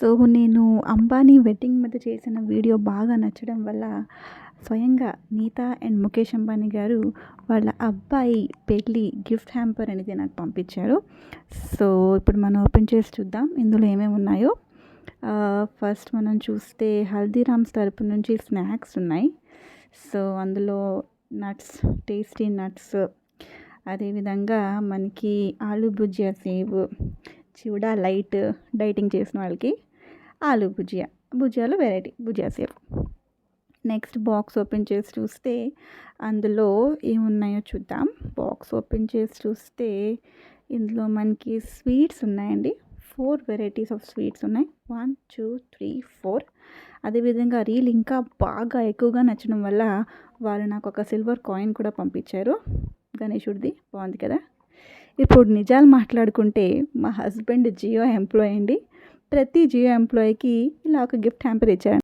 So నేను Ambani wedding మీద చేసిన వీడియో బాగా నచ్చడం వల్ల స్వయంగా నీతా అండ్ ముఖేష్ అంబానీ గారు వాళ్ళ అబ్బాయి పెళ్ళి గిఫ్ట్ హ్యాంపర్ అనేది నాకు పంపించారు. సో ఇప్పుడు మనం ఓపెన్ చేసి చూద్దాం ఇందులో ఏమేమి ఉన్నాయో. ఫస్ట్ మనం చూస్తే హల్దీరామ్స్ తరపు నుంచి స్నాక్స్ ఉన్నాయి. సో అందులో నట్స్ టేస్టీ నట్స్ అదేవిధంగా మనకి ఆలు భుజియా సేవ్ చివడా లైట్ డైటింగ్ చేసిన వాళ్ళకి aloo bhujia భుజియాలో variety bhujia sev. Next box open చేసి చూస్తే అందులో ఏమున్నాయో చూద్దాం. బాక్స్ ఓపెన్ చేసి చూస్తే ఇందులో మనకి స్వీట్స్ ఉన్నాయండి. ఫోర్ వెరైటీస్ ఆఫ్ స్వీట్స్ ఉన్నాయి. వన్ టూ త్రీ ఫోర్ అదేవిధంగా రీల్ ఇంకా బాగా ఎక్కువగా నచ్చడం వల్ల వాళ్ళు నాకు ఒక సిల్వర్ కాయిన్ కూడా పంపించారు. గణేషుడిది బాగుంది కదా. ఇప్పుడు నిజాలు మాట్లాడుకుంటే మా హస్బెండ్ జియో ఎంప్లాయ్ అండి. ప్రతి జియో ఎంప్లాయీకి ఇలా ఒక గిఫ్ట్ హ్యాంపర్ ఇచ్చారు